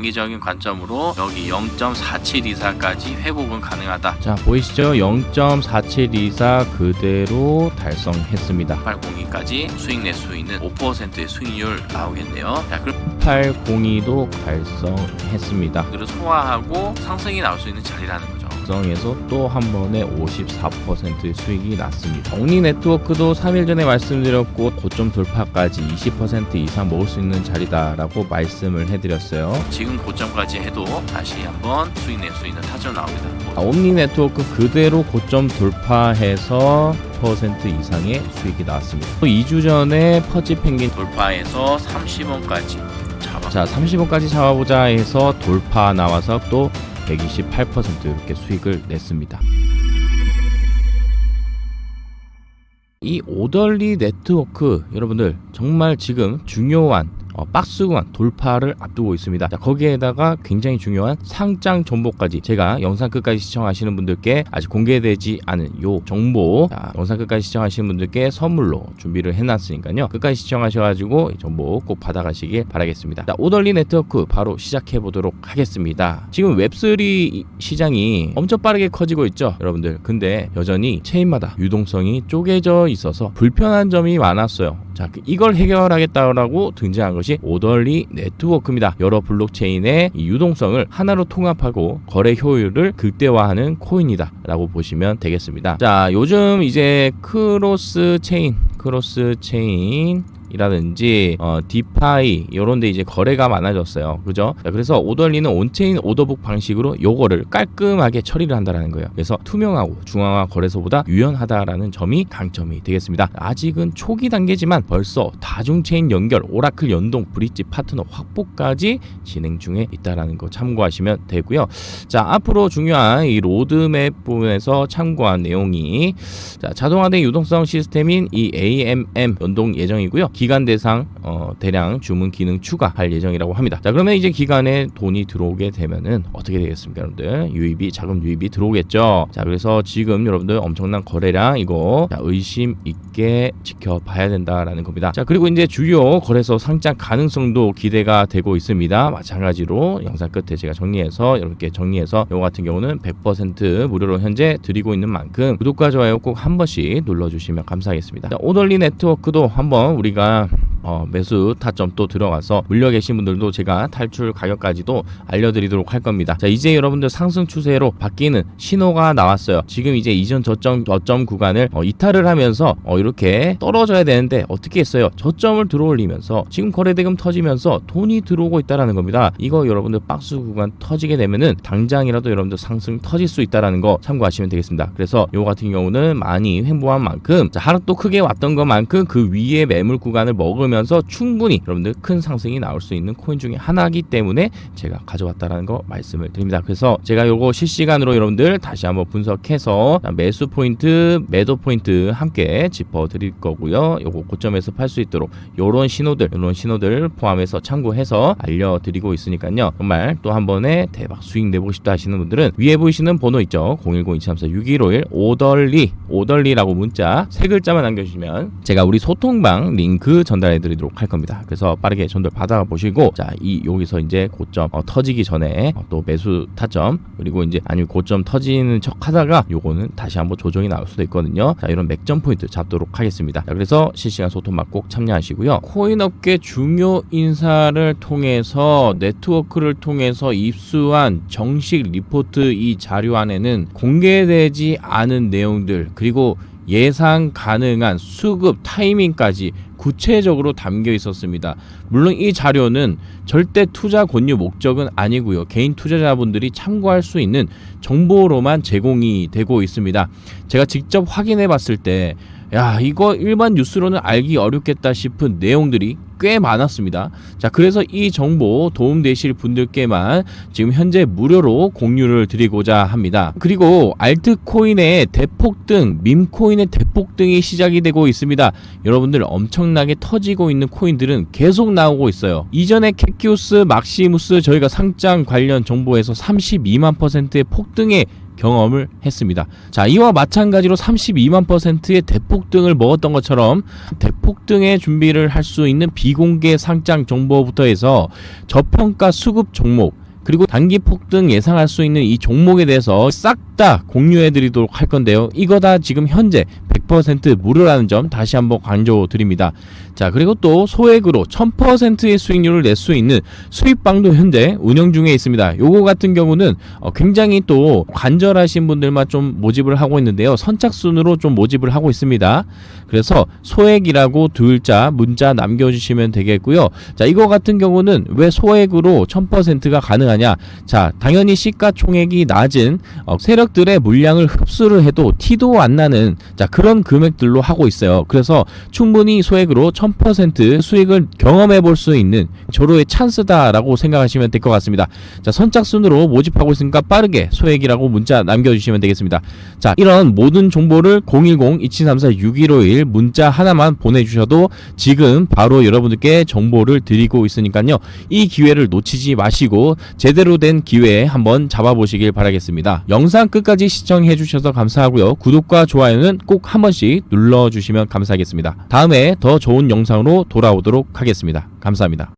단기적인 관점으로 여기 0.4724까지 회복은 가능하다. 자 보이시죠? 0.4724 그대로 달성했습니다. 802까지 수익 낼 수 있는 5%의 수익률 나오겠네요. 자, 그럼 802도 달성했습니다. 그를 소화하고 상승이 나올 수 있는 자리라는 거 죠. 달성해서 또 한 번에 54%의 수익이 났습니다. 옥리 네트워크도 3일 전에 말씀드렸고 고점 돌파까지 20% 이상 먹을 수 있는 자리다라고 말씀을 해드렸어요. 지금 고점까지 해도 다시 한번 수익 낼 수 있는 타점 나옵니다. 아, 옴니 네트워크 그대로 고점 돌파해서 10% 이상의 수익이 나왔습니다. 또 2주 전에 퍼지 펭귄 돌파해서 30원까지 잡아. 자 30원까지 잡아보자 해서 돌파 나와서 또 128% 이렇게 수익을 냈습니다. 이 오덜리 네트워크 여러분들 정말 지금 중요한 어, 박스구간 돌파를 앞두고 있습니다. 자, 거기에다가 굉장히 중요한 상장 정보까지 제가 영상 끝까지 시청하시는 분들께 아직 공개되지 않은 요 정보 자, 영상 끝까지 시청하시는 분들께 선물로 준비를 해놨으니까요. 끝까지 시청하셔가지고 이 정보 꼭 받아가시길 바라겠습니다. 자, 오덜리 네트워크 바로 시작해 보도록 하겠습니다. 지금 웹3 시장이 엄청 빠르게 커지고 있죠, 여러분들. 근데 여전히 체인마다 유동성이 쪼개져 있어서 불편한 점이 많았어요. 자, 그 이걸 해결하겠다라고 등장한 것이 오덜리 네트워크입니다. 여러 블록체인의 이 유동성을 하나로 통합하고 거래 효율을 극대화하는 코인이다라고 보시면 되겠습니다. 자, 요즘 이제 크로스 체인, 크로스 체인 이라든지 어, 디파이 이런 데 이제 거래가 많아졌어요. 그죠? 자, 그래서 오덜리는 온체인 오더북 방식으로 요거를 깔끔하게 처리를 한다라는 거예요. 그래서 투명하고 중앙화 거래소보다 유연하다라는 점이 강점이 되겠습니다. 아직은 초기 단계지만 벌써 다중체인 연결, 오라클 연동, 브릿지 파트너 확보까지 진행 중에 있다라는 거 참고하시면 되고요. 자, 앞으로 중요한 이 로드맵 부분에서 참고한 내용이 자, 자동화된 유동성 시스템인 이 AMM 연동 예정이고요. 기간 대상 어, 대량 주문 기능 추가할 예정이라고 합니다. 자, 그러면 이제 기간에 돈이 들어오게 되면은 어떻게 되겠습니까, 여러분들? 유입이 자금 유입이 들어오겠죠. 자, 그래서 지금 여러분들 엄청난 거래량 이거 자, 의심 있게 지켜봐야 된다라는 겁니다. 자, 그리고 이제 주요 거래소 상장 가능성도 기대가 되고 있습니다. 마찬가지로 영상 끝에 제가 정리해서 이렇게 정리해서 이거 같은 경우는 100% 무료로 현재 드리고 있는 만큼 구독과 좋아요 꼭 한 번씩 눌러주시면 감사하겠습니다. 자, 오덜리 네트워크도 한번 우리가 Uh, 어, 매수 타점 또 들어가서 물려 계신 분들도 제가 탈출 가격까지도 알려드리도록 할 겁니다. 자 이제 여러분들 상승 추세로 바뀌는 신호가 나왔어요. 지금 이제 이전 저점 저점 구간을 어, 이탈을 하면서 어, 이렇게 떨어져야 되는데 어떻게 했어요? 저점을 들어올리면서 지금 거래대금 터지면서 돈이 들어오고 있다라는 겁니다. 이거 여러분들 박스 구간 터지게 되면은 당장이라도 여러분들 상승 터질 수 있다라는 거 참고하시면 되겠습니다. 그래서 요 같은 경우는 많이 횡보한 만큼 자, 하락도 크게 왔던 것만큼 그 위에 매물 구간을 먹으면 서 충분히 여러분들 큰 상승이 나올 수 있는 코인 중에 하나이기 때문에 제가 가져왔다라는 거 말씀을 드립니다. 그래서 제가 요거 실시간으로 여러분들 다시 한번 분석해서 매수 포인트, 매도 포인트 함께 짚어 드릴 거고요. 요거 고점에서 팔 수 있도록 요런 신호들, 요런 신호들 포함해서 참고해서 알려 드리고 있으니까요. 정말 또 한 번에 대박 수익 내보고 싶다 하시는 분들은 위에 보이시는 번호 있죠. 010-2334-6151 오덜리, 오덜리라고 문자 세 글자만 남겨 주시면 제가 우리 소통방 링크 전달해 드리도록 할 겁니다. 그래서 빠르게 전달 받아 보시고 자, 이 여기서 이제 고점 어, 터지기 전에 어, 또 매수 타점 그리고 이제 아니면 고점 터지는 척 하다가 요거는 다시 한번 조정이 나올 수도 있거든요. 자, 이런 맥점 포인트 잡도록 하겠습니다. 자, 그래서 실시간 소통방 꼭 참여하시고요. 코인 업계 중요 인사를 통해서 네트워크를 통해서 입수한 정식 리포트 이 자료 안에는 공개되지 않은 내용들 그리고 예상 가능한 수급 타이밍까지 구체적으로 담겨 있었습니다. 물론 이 자료는 절대 투자 권유 목적은 아니고요. 개인 투자자분들이 참고할 수 있는 정보로만 제공이 되고 있습니다. 제가 직접 확인해 봤을 때 야, 이거 일반 뉴스로는 알기 어렵겠다 싶은 내용들이 꽤 많았습니다. 자, 그래서 이 정보 도움되실 분들께만 지금 현재 무료로 공유를 드리고자 합니다. 그리고 알트코인의 대폭 등, 밈코인의 대폭 등이 시작이 되고 있습니다. 여러분들 엄청나게 터지고 있는 코인들은 계속 나오고 있어요. 이전에 캐키우스, 막시무스 저희가 상장 관련 정보에서 32만 퍼센트의 폭등에 경험을 했습니다. 자, 이와 마찬가지로 32만 퍼센트의 대폭등을 먹었던 것처럼 대폭등의 준비를 할 수 있는 비공개 상장 정보부터 해서 저평가 수급 종목 그리고 단기 폭등 예상할 수 있는 이 종목에 대해서 싹 다 공유해 드리도록 할 건데요. 이거 다 지금 현재 100% 무료라는 점 다시 한번 강조 드립니다. 자, 그리고 또 소액으로 1000%의 수익률을 낼 수 있는 수익방도 현재 운영 중에 있습니다. 요거 같은 경우는 어, 굉장히 또 간절하신 분들만 좀 모집을 하고 있는데요. 선착순으로 좀 모집을 하고 있습니다. 그래서 소액이라고 둘자 문자 남겨주시면 되겠고요. 자, 이거 같은 경우는 왜 소액으로 1000%가 가능하냐? 자, 당연히 시가총액이 낮은 어, 세력들의 물량을 흡수를 해도 티도 안 나는 자 그런 금액들로 하고 있어요. 그래서 충분히 소액으로 1000% 수익을 경험해 볼 수 있는 조로의 찬스다라고 생각하시면 될 것 같습니다. 자, 선착순으로 모집하고 있으니까 빠르게 소액이라고 문자 남겨주시면 되겠습니다. 자, 이런 모든 정보를 010-2734-6151 문자 하나만 보내주셔도 지금 바로 여러분들께 정보를 드리고 있으니까요. 이 기회를 놓치지 마시고 제대로 된 기회에 한번 잡아보시길 바라겠습니다. 영상 끝까지 시청해주셔서 감사하고요. 구독과 좋아요는 꼭 한 번씩 눌러주시면 감사하겠습니다. 다음에 더 좋은 영상으로 돌아오도록 하겠습니다. 감사합니다.